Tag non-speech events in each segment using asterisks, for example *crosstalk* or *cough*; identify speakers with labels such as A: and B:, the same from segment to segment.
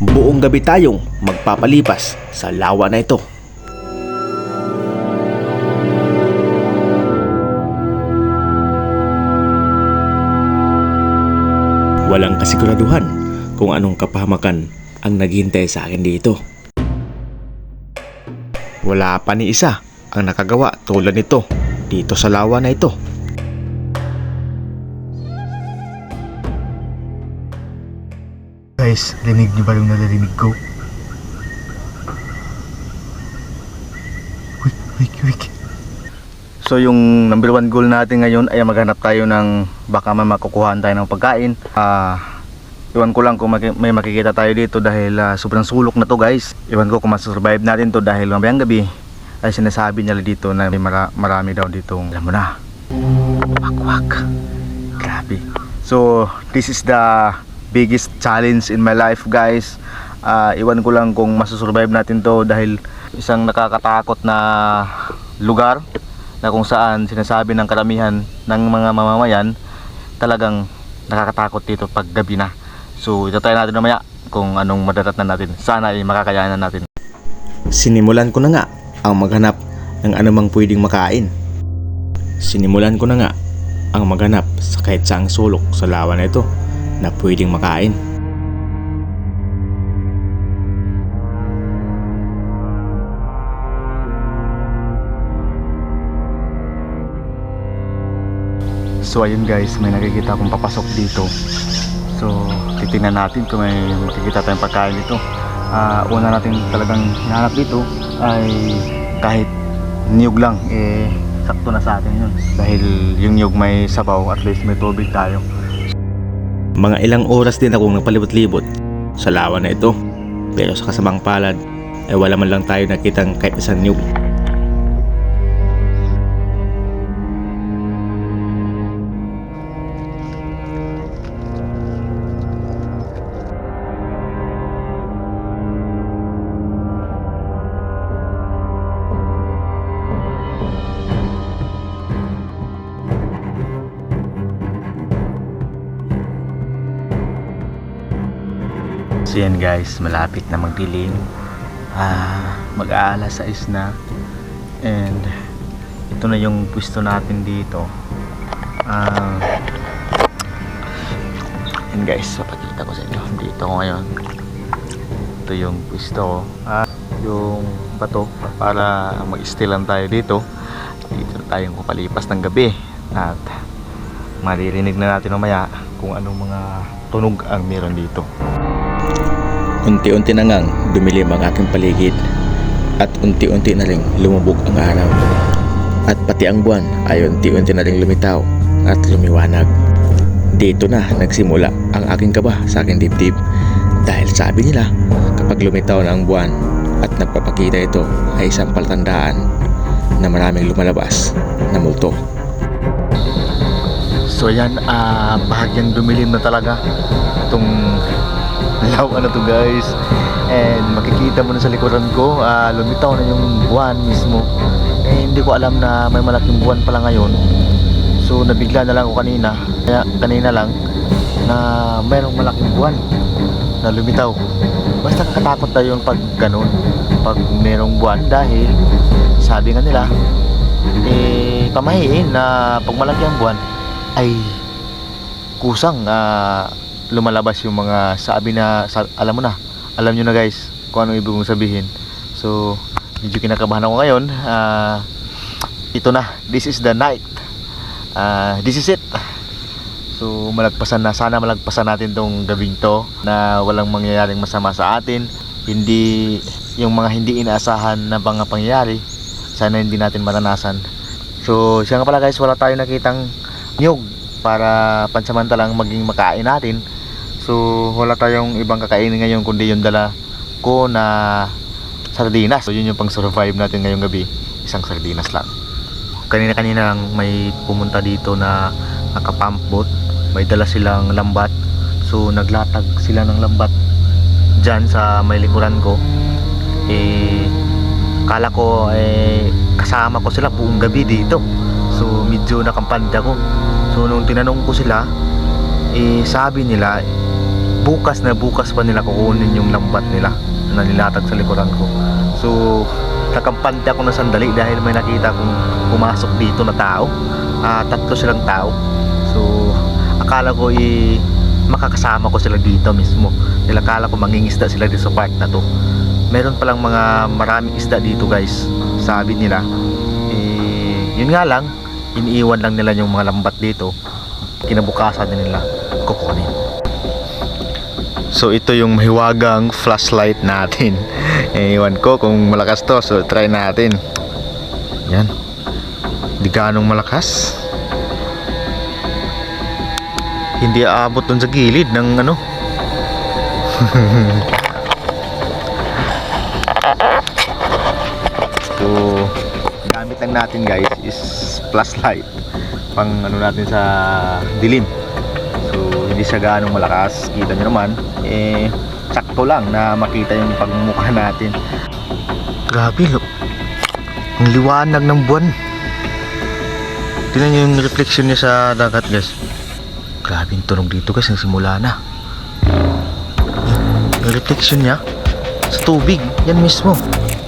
A: Buong gabi tayong magpapalipas sa lawa na ito. Walang kasiguraduhan kung anong kapahamakan ang naghihintay sa akin dito. Wala pa ni isa ang nakagawa tulad nito dito sa lawa na ito.
B: Guys, rinig niyo ba yung naririnig ko? Wik, wik, wik. So yung number one goal natin ngayon ay maghanap tayo ng baka man makukuhaan tayo ng pagkain. Ah, iwan ko lang kung may makikita tayo dito dahil ah, sobrang sulok na to guys. Iwan ko kung masasurvive natin to dahil mamayang gabi ay sinasabi niya dito na mara- marami daw dito. Alam mo na. Wak-wak. Grabe. So, this is the biggest challenge in my life, guys. Ah, iwan ko lang kung masusurvive natin to dahil isang nakakatakot na lugar na kung saan sinasabi ng karamihan ng mga mamamayan talagang nakakatakot dito pag gabi na. So, ito tayo natin mamaya kung anong madadatnan natin. Sana ay makakayanan natin.
A: Sinimulan ko na nga ang maghanap ng anumang pwedeng makain. Sinimulan ko na nga ang maghanap sa kahit saang sulok sa lawa na ito na pwedeng makain.
B: So ayun guys, may nakikita akong papasok dito. So titingnan natin kung may makikita tayong pagkain dito. Ah, una natin talagang hinahanap dito ay kahit niyog lang, eh sakto na sa atin yun. Dahil yung niyog may sabaw, at least may tubig tayo.
A: Mga ilang oras din akong napalibot-libot sa lawa na ito. Pero sa kasamang palad ay wala man lang tayo nakitang kahit isang niyog.
B: So yan guys, malapit na magdilim. Ah, mag-aalas 6 na. And ito na yung pwesto natin dito. Ah, yan guys, papakita ko sa inyo. Dito ngayon. Ito yung pwesto ko. Ah, yung bato para mag-stay lang tayo dito. Dito na tayong kupalipas ng gabi. At maririnig na natin mamaya kung anong mga tunog ang meron dito.
A: Unti-unti na ngang dumilim ang aking paligid at unti-unti na ring lumubog ang araw. At pati ang buwan ay unti-unti na ring lumitaw at lumiwanag. Dito na nagsimula ang aking kaba sa aking dibdib dahil sabi nila kapag lumitaw na ang buwan at nagpapakita ito ay isang palatandaan na maraming lumalabas na multo.
B: So yan, ah bahagyang dumilim na talaga itong lawa na to guys. And makikita mo na sa likuran ko, ah lumitaw na yung buwan mismo. Eh hindi ko alam na may malaking buwan pala ngayon. So nabigla na lang ako kanina. Kaya kanina lang na mayroong malaking buwan na lumitaw. Basta kakatakot na yun pag ganun. Pag mayroong buwan dahil sabi nga nila eh pamahiin na pag malaki ang buwan ay kusang ah, lumalabas yung mga sabi na sa, alam mo na alam nyo na guys kung anong ibig kong sabihin. So medyo kinakabahan ako ngayon. Ah, ito na this is the night. Ah, this is it. So malagpasan na sana malagpasan natin tong gabing to na walang mangyayaring masama sa atin. Hindi yung mga hindi inaasahan na mga pangyayari sana hindi natin maranasan. So siya nga pala guys wala tayong nakitang nyug para pansamantalang maging makain natin so wala tayong ibang kakainin ngayon kundi yung dala ko na sardinas. So yun yung pang survive natin ngayong gabi. Isang sardinas lang. Kanina kanina lang may pumunta dito na naka pump boat. May dala silang lambat. So naglatag sila ng lambat dyan sa may likuran ko. Eh kala ko eh kasama ko sila buong gabi dito. So medyo nakampanda ko so nung tinanong ko sila eh sabi nila bukas na bukas pa nila kukunin yung lambat nila na nilatag sa likuran ko. So, nakampante ako na sandali dahil may nakita kong pumasok dito na tao. Ah, tatlo silang tao. So, akala ko i makakasama ko sila dito mismo. Dahil akala ko mangingisda sila dito sa park na to. Meron palang mga maraming isda dito guys. Sabi nila. Eh, yun nga lang, iniiwan lang nila yung mga lambat dito. Kinabukasan na nila kukunin. So ito yung mahiwagang flashlight natin. *laughs* Ewan ko kung malakas to. So try natin. Yan. Di ganong malakas. Hindi aabot dun sa gilid ng ano. *laughs* so gamit lang natin guys is flashlight pang ano natin sa dilim. Hindi siya gaano malakas. Kita nyo naman eh sakto lang na makita yung pagmumukha *laughs* natin. Grabe lo. Ang liwanag ng buwan. Tingnan nyo yung reflection niya sa dagat guys. Grabe yung tunog dito guys. Nagsimula na. Yung, reflection niya sa tubig. Yan mismo.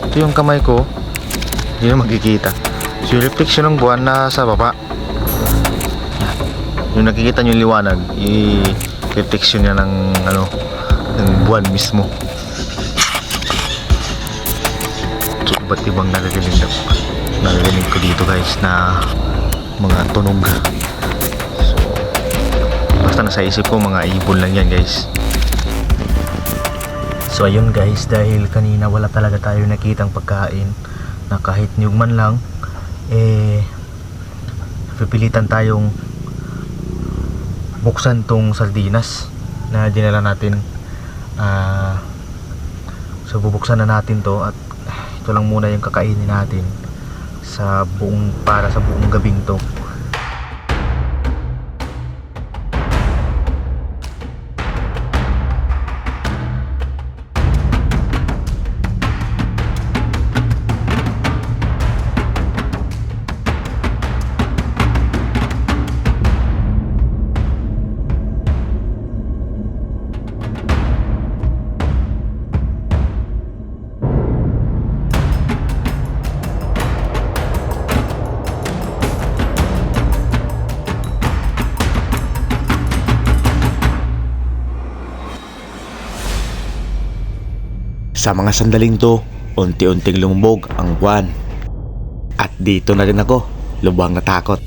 B: Ito yung kamay ko. Hindi na magkikita. So yung reflection ng buwan nasa baba. Yung nakikita nyo yung liwanag, i-reflection niya ng ano, ng buwan mismo. So iba't ibang nagagaling na nagagaling ko dito guys na mga tunog. So, basta nasa isip ko mga ibon lang yan guys. So ayun guys, dahil kanina wala talaga tayo nakitang pagkain na kahit niyog man lang, eh, pipilitan tayong buksan tong sardinas na dinala natin. Ah so bubuksan na natin to at ito lang muna yung kakainin natin sa buong para sa buong gabing to
A: Sa mga sandaling to, unti-unting lumubog ang buwan. At dito na rin ako, lubang natakot.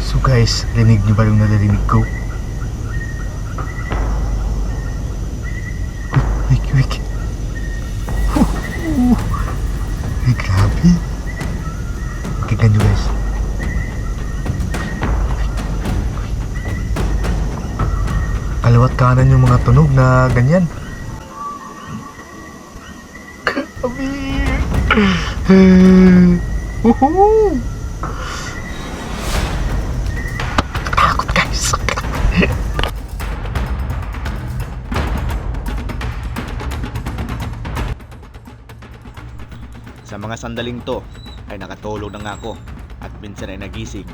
B: so guys rinig niyo ba yung narinig ko kanan yung mga tunog na ganyan grabe Woohoo! takot guys
A: Sa mga sandaling to ay nakatulog na nga ako at minsan ay nagising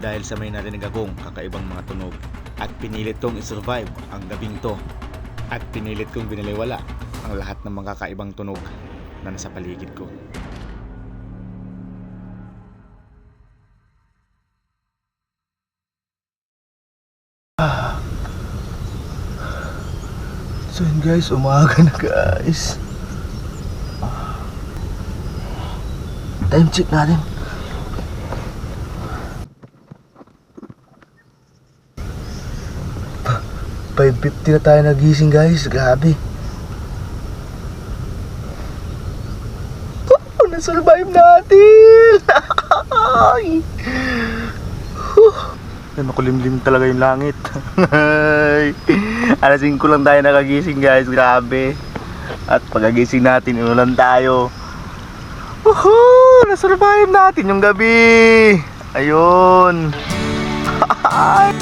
A: dahil sa may narinig akong kakaibang mga tunog at pinilit kong isurvive ang gabing to at pinilit kong binaliwala ang lahat ng mga kakaibang tunog na nasa paligid ko.
B: So yun guys, umaga na guys. Time check natin. 5.50 na tayo nagising guys, grabe. Oh, nasurvive natin! *laughs* Ay! Ay, makulimlim talaga yung langit. Alas 5 lang tayo nakagising guys, grabe. At pagkagising natin, inulan tayo. Woohoo! Nasurvive natin yung gabi! Ayun! *laughs*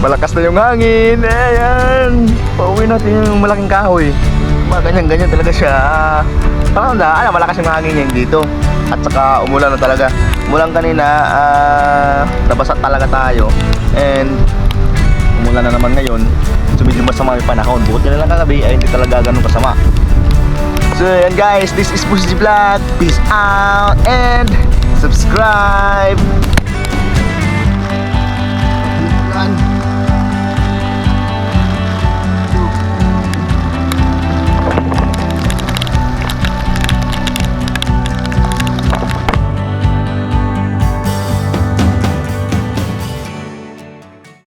B: Malakas na yung hangin. Ayan. Pauwi natin yung malaking kahoy. Mga ganyan-ganyan talaga siya. Parang na, ano, malakas yung hangin niya dito. At saka umulan na talaga. Umulan kanina, ah, nabasa talaga tayo. And umulan na naman ngayon. So medyo masama yung panahon. Bukod na lang kagabi ay hindi talaga ganun kasama. So yan guys, this is Pussy Vlog. Peace out and subscribe.